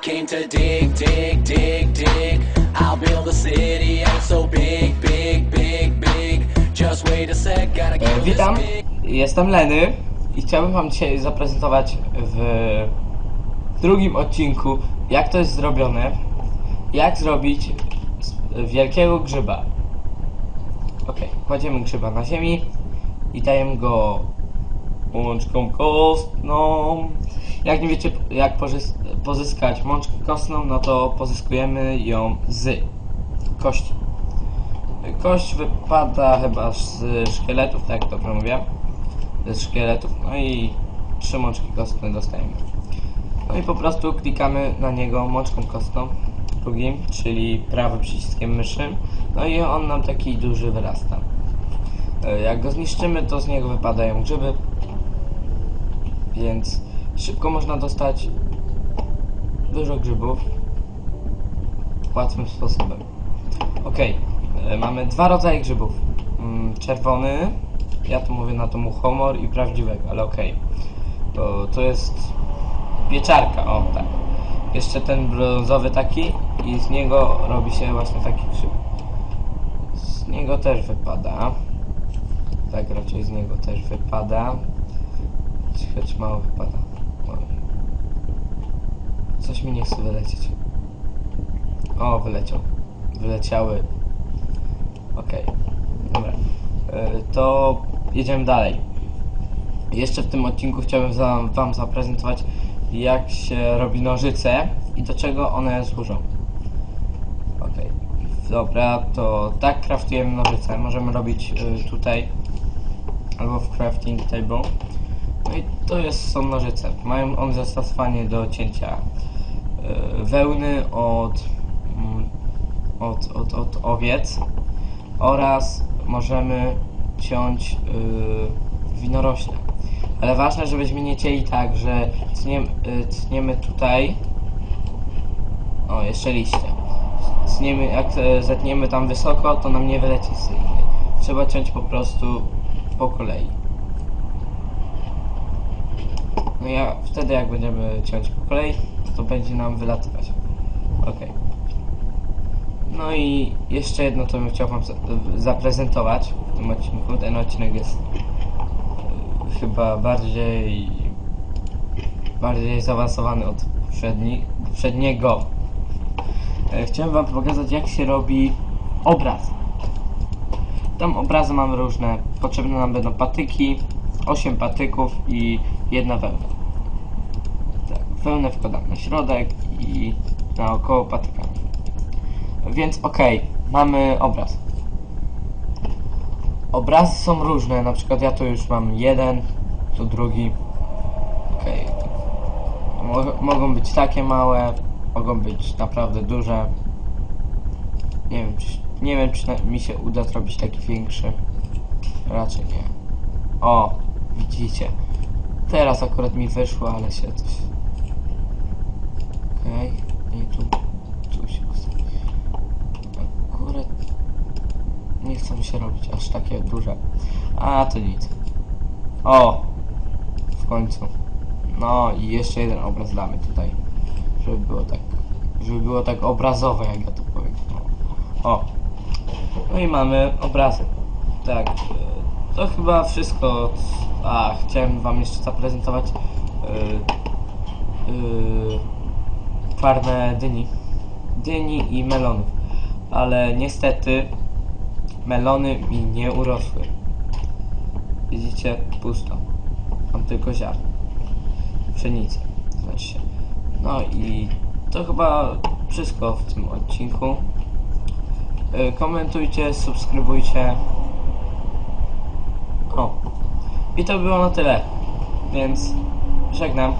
came to dig, dig, dig, dig. I'll build a city so big, big, big, big. Just wait a sec, gotta get Witam, jestem Leny i chciałbym wam dzisiaj zaprezentować w drugim odcinku jak to jest zrobione, jak zrobić wielkiego grzyba. Ok, kładziemy grzyba na ziemi i dajemy go mączką kostną. Jak nie wiecie jak pozys- pozyskać mączkę kostną, no to pozyskujemy ją z kości. Kość wypada chyba z szkieletów, tak dobrze mówię. Ze szkieletów, no i trzy mączki kostne dostajemy. No i po prostu klikamy na niego mączką kostną, drugim, czyli prawym przyciskiem myszy. No i on nam taki duży wyrasta. E, Jak go zniszczymy, to z niego wypadają grzyby. Więc szybko można dostać dużo grzybów łatwym sposobem. Okej, e, mamy dwa rodzaje grzybów. Mm, Czerwony, ja tu mówię na to muchomor i prawdziwego, ale okej. To, to jest pieczarka, o tak. Jeszcze ten brązowy taki i z niego robi się właśnie taki grzyb. Z niego też wypada. Tak, raczej z niego też wypada. Choć mało wypada. Mi nie chce wylecieć. O, wyleciał. Wyleciały. Okej. Dobra. E, To jedziemy dalej. Jeszcze w tym odcinku chciałbym Wam zaprezentować, jak się robi nożyce i do czego one służą. Okej. Dobra, to tak craftujemy nożyce. Możemy robić y, tutaj albo w crafting table. No i to jest, są nożyce. Mają one zastosowanie do cięcia wełny od, od, od, od owiec oraz możemy ciąć y, winorośle. Ale ważne, żebyśmy nie cięli tak, że tniemy, tniemy tutaj o, jeszcze liście. Tniemy, jak e, zetniemy tam wysoko, to nam nie wyleci linii. Trzeba ciąć po prostu po kolei. No ja wtedy jak będziemy ciąć po kolei, to będzie nam wylatywać. Ok. No i jeszcze jedno to bym chciał wam za- zaprezentować w tym odcinku. Ten odcinek jest e, chyba bardziej bardziej zaawansowany od poprzedni, poprzedniego. E, Chciałem wam pokazać jak się robi obraz. Tam obrazy mamy różne. Potrzebne nam będą patyki, 8 patyków i jedna wełna. Wełnę wkładam na środek i naokoło patykami. Więc okej, mamy obraz. Obrazy są różne, na przykład ja tu już mam jeden, tu drugi. Okej. Mo- mogą być takie małe, mogą być naprawdę duże. Nie wiem, czy, nie wiem, czy mi się uda zrobić taki większy. Raczej nie. O, widzicie. Teraz akurat mi wyszło, ale się coś... Okej, i tu, tu się postawi. Akurat nie chcą mi się robić aż takie duże. A, to nic. O! W końcu. No i jeszcze jeden obraz damy tutaj. Żeby było tak, żeby było tak obrazowe, jak ja to powiem. O. No i mamy obrazy. Tak. e, To chyba wszystko. A, chciałem wam jeszcze zaprezentować yy, yy, farmę dyni. Dyni i melonów. Ale niestety melony mi nie urosły. Widzicie? Pusto. Mam tylko ziarno. Pszenicy. Znaczy się. No i to chyba wszystko w tym odcinku. Y, Komentujcie, subskrybujcie. O. I to było na tyle. Więc żegnam.